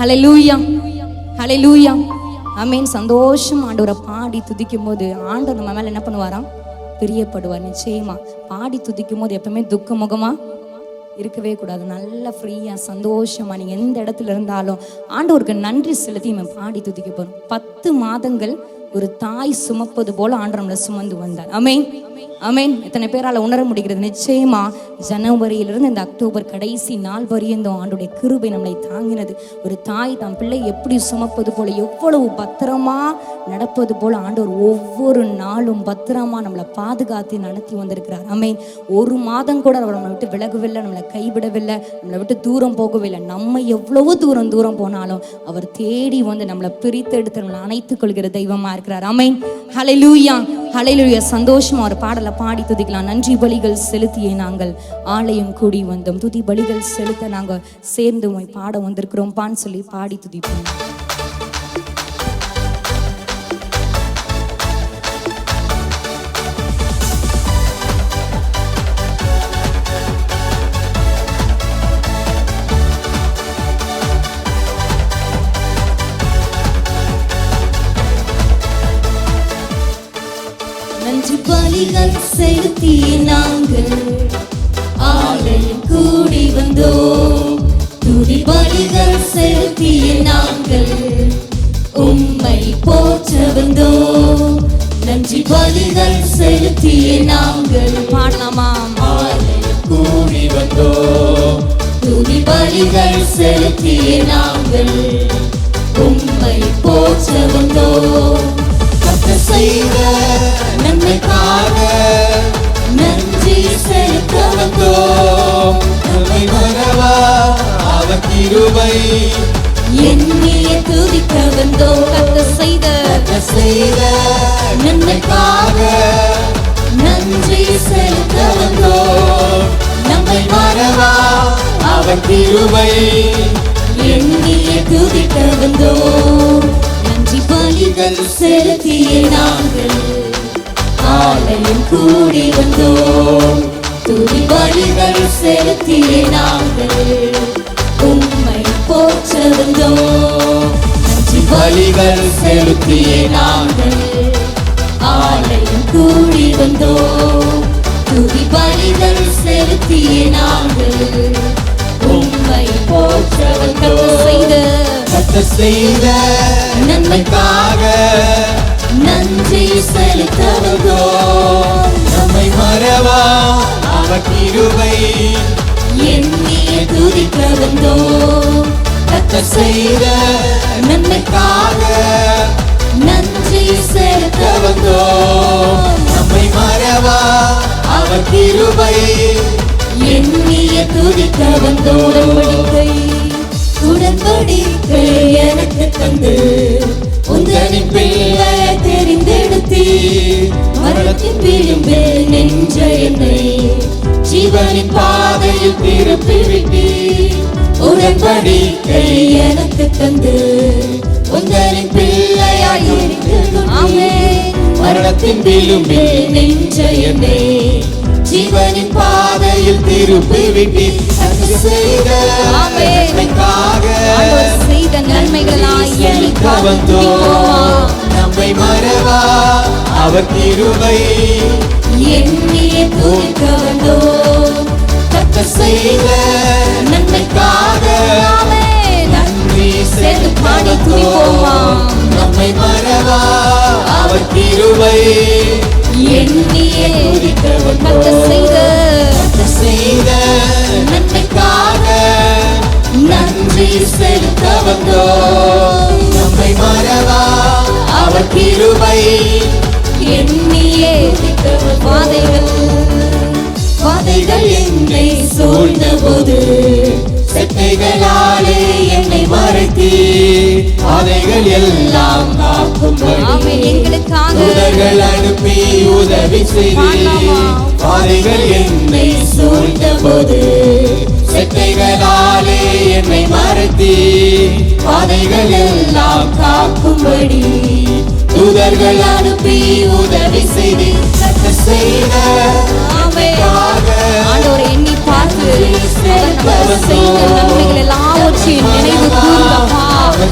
ஹalleluya லூயா ஆமென் சந்தோஷம். ஆண்டவரை பாடி துதிக்கும் போது ஆண்டவர் நம்ம மேலே என்ன பண்ணுவாராம்? பிரியப்படுவார். நிச்சயமா. பாடி துதிக்கும் போது எப்பவுமே துக்க முகமா இருக்கவே கூடாது. நல்லா ஃப்ரீயாக சந்தோஷமா நீங்கள் எந்த இடத்துல இருந்தாலும் ஆண்டவருக்கு நன்றி செலுத்தி நம்ம பாடி துதிக்க போகிறோம் பத்து மாதங்கள் ஒரு தாய் சுமப்பது போல ஆண்டவர் நம்மளை சுமந்து வந்தார். அமேன் அமேன் இத்தனை பேரால் உணர முடிகிறது? நிச்சயமா ஜனவரியிலிருந்து இந்த அக்டோபர் கடைசி நாள் வரையும் ஆண்டுடைய கிருபை நம்மளை தாங்கினது. ஒரு தாய் தன் பிள்ளை எப்படி சுமப்பது போல எவ்வளவு பத்திரமா நடப்பது போல ஆண்டவர் ஒவ்வொரு நாளும் பத்திரமா நம்மளை பாதுகாத்து நடத்தி வந்திருக்கிறார். அமேன் ஒரு மாதம் கூட அவர் நம்மளை விட்டு விலகவில்லை நம்மளை கைவிடவில்லை நம்மளை விட்டு தூரம் போகவில்லை. நம்ம எவ்வளவு தூரம் தூரம் போனாலும் அவர் தேடி வந்து நம்மளை பிரித்தெடுத்து நம்மளை அணைத்துக் கொள்கிற தெய்வமா இருக்கிறார். அமேன் ஹலெலூயா ஹalleluya சந்தோஷமா ஒரு பாடலை பாடி துதிக்கலாம். நன்றி பலிகள் செலுத்தியே நாங்கள். ஆலயம் கூடி வந்தோம். துதி பலிகள் செலுத்த நாங்கள் சேர்ந்து பாட வந்திருக்கிறோம். பான்னு சொல்லி பாடி துதிப்போம். பலிகள் செலுத்திய நாங்கள். உம்மை போற்ற வந்தோம் கர்த்தர் செய்த நன்மைக்காக நன்றி செலுத்த வந்தோம் நம்மை மறவா அவர் கிருபை. எண்ணிய துதிக்க வந்தோம் கத்த செய்த கர்த்தர் செய்த நன்மைக்காக நன்றி செலுத்த வந்தோம் நம்மை மறவா? அவன் திருவை எண்ணிய துதிக்க வந்தோம் நன்றி பலிகள் செலுத்திய நாங்கள். ஆலயம் கூடி வந்தோம். துதி பலிகள் செலுத்திய நாங்கள். உண்மை போற்ற வந்தோம் நன்றி பலிகள் செலுத்திய நாங்கள். ஆலயம் கூடி வந்தோம். துதி பலிகள் செலுத்திய நாங்கள். உம்மை போற்ற வந்தோம் செய்த. கர்த்தர் செய்த. நன்மைக்காக நன்றி செலுத்த வந்தோம் நம்மை மறவா. அவர் கிருபை எண்ணிய துதிக்க வந்தோம் கர்த்தர் செய்த. நன்மைக்காக நன்றி செலுத்த வந்தோம் நம்மை மறவா. கிருபை எண்ணிய துதிக்க வந்த உடன்படிக்கை உடன்படிக்கை எனக்கு தந்து. உந்தனின் பிள்ளை தெரிந்தெடுத்தி. மரணத்தின் விளிம்பில் நின்ற என்னை. ஜீவனின் பாதையில் திருப்பி விட்டி. உடன்படிக்கை எனக்கு தந்து. உந்தனின் பிள்ளையாய் மரணத்தின் விளிம்பில் நின்ற என்னை. ஜீவனின் பாதையில் திருப்பி விட்டி கர்த்தர் செய்த செய்த நன்மைகளாய். நம்மை மறவா அவர் கிருபை. எண்ணிய துதிக்க வந்தோம். கர்த்தர் செய்த நன்மைக்காக. நன்றி சேர்ந்து பாடி துதிப்போமா. நம்மை மறவா அவர் கிருபை. நன்றி செலுத்த நம்மை மறவா அவர் கிருபை எண்ணியே பாதைகள் பாதைகள் என்னை சூழ்ந்த போது செட்டைகளாலே என்னை மறைத்தி பாதைகள் எல்லாம் காக்கும்படி எங்களுக்காக தூதர்கள் அனுப்பி உதவி செய்தி பாடலாமா? பாதைகள் என்னை சூழ்ந்த போது பாதைகள் எல்லாம் காக்கும்படி தூதர்கள் அனுப்பி உதவி செய்தி செய்த ஆண்டவரை எண்ணி பார்த்து அவர் நமக்கு செய்த நன்மைகள் எல்லாவற்றையும் நினைவு கூர்ந்தப்பா.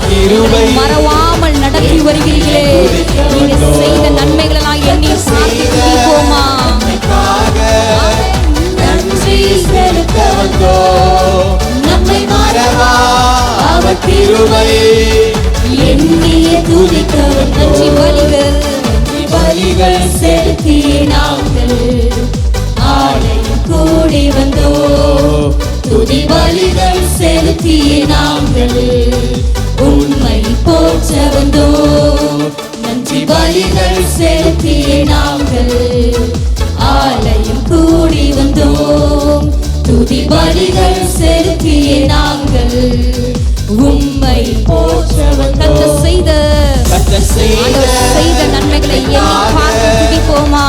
கிருபை மறவாமல் நடத்தி வருகிறீர்களே. நீங்க செய்த கிருபை எண்ணிய துதிக்க நன்றி பலிகள் பலிகள் செலுத்தி நாங்கள். ஆலயம் கூடி வந்தோம். துதி பலிகள் செலுத்தி நாங்கள். உண்மை போற்ற வந்தோம். நன்றி பலிகள் செலுத்தி நாங்கள். ஆலயம் கூடி வந்தோம். துதி பலிகள் செலுத்திய நாங்கள். உம்மை ஆண்டவர் செய்த நன்மைகளை எண்ணி பார்த்து துதிப்போமா?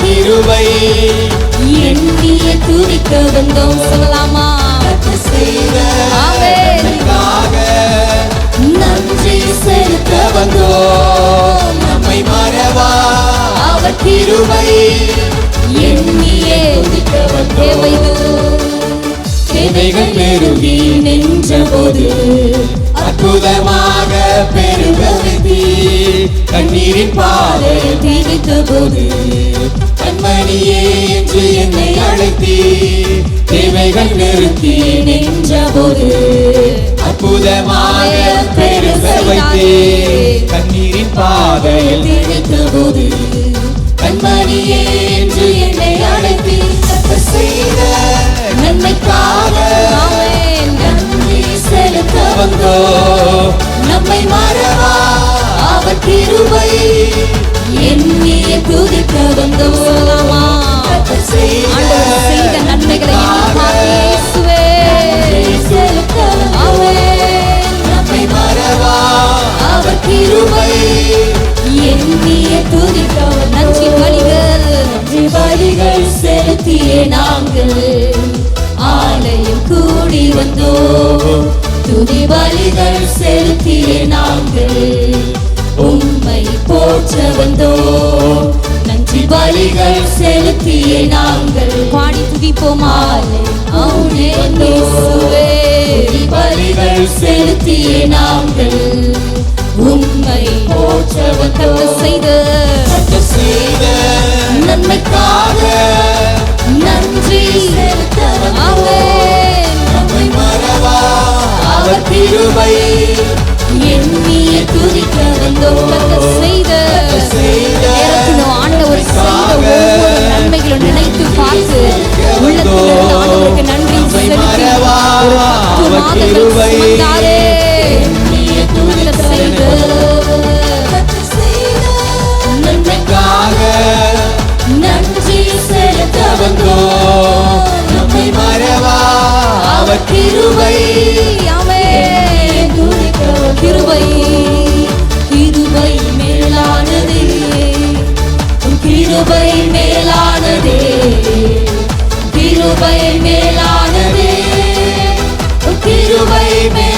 கிருபை எண்ணிய துதிக்க வந்தோம் சொல்லலாமா நன்றி செலுத்த வந்தோம் நம்மை மறவா அவர் எண்ணிய தேவைகள் போது அற்புதமாக பெருக கண்ணீரின் பாதை தீவித்த போது கண்மணியே என்று என்னை அழைத்தி தேவைகள் நிறுத்தி நின்ற போது அற்புதமாக பெருக கண்ணீரின் பாதையில் தீவித்த போது கண்மணியே என் மீது துதிக்க வந்தவோ? பலிகள் செலுத்திய நாங்கள். பாடி துதிப்போமா? பலிகள் செலுத்திய நாங்கள். உம்மை போற்ற வந்த செய்த செய்த நன்மைக்காக நன்றி. நம்மை மறவா அவர் கிருபை எண்ணிய துதிக்க வந்தோம். கர்த்தர் ஒவ்வொரு நினைத்து பார்த்து உள்ளத்திலிருந்து ஆண்டவருக்கு நன்றி செலுத்தி பத்து மாதங்கள் சுமந்தாரே. எண்ணிய நன்றி செலுத்த வந்தோ நம்மை மறவா. அவர் கிருபை. கிருபை மேலானது. கிருபை மேலானதே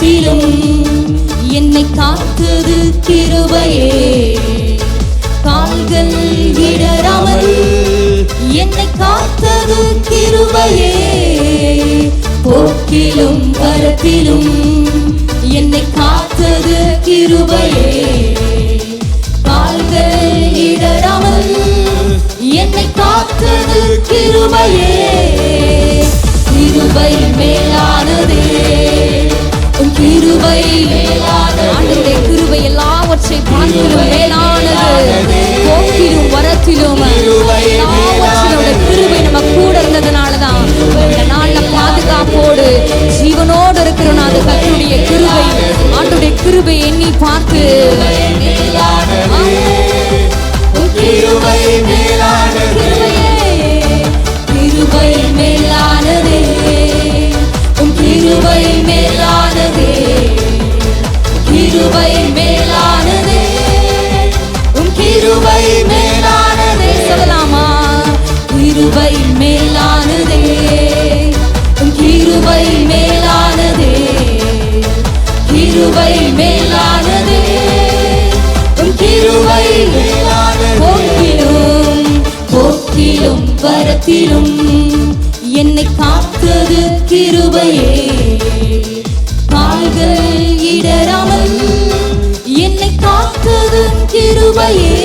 வரத்திலும் என்னை காத்தது கிருபையே கால்கள் இடராமல் என்னை காத்தது கிருபையே போக்கிலும் பரப்பிலும் என்னை காத்தது கிருபையே கால்கள் இடராமல் என்னை காத்தது கிருபையே Yeah. காட்டிலும் என்னை காத்தது கிருபையே. கால்கள் இடராமல் என்னை காத்தது கிருபையே.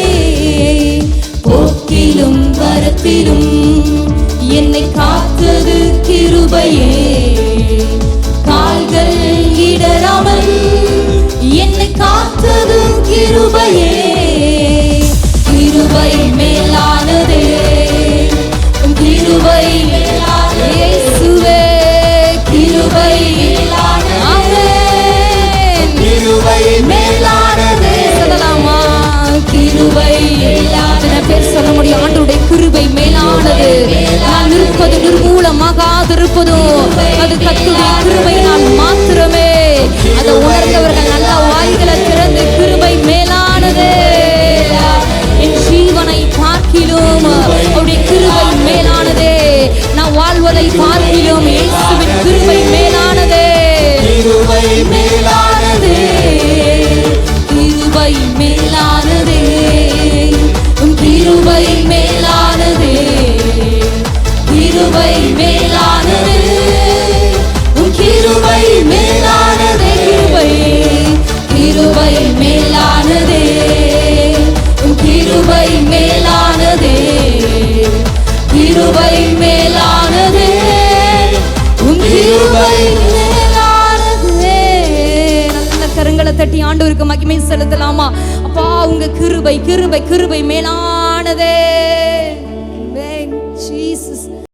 போக்கிலும் வரத்திலும் என்னை காத்தது கிருபையே. கால்கள் இடராமல் என்னை காத்தது கிருபையே. கிருபை மேலா katkı கிருபை கிருபை கிருபை மேலானதே.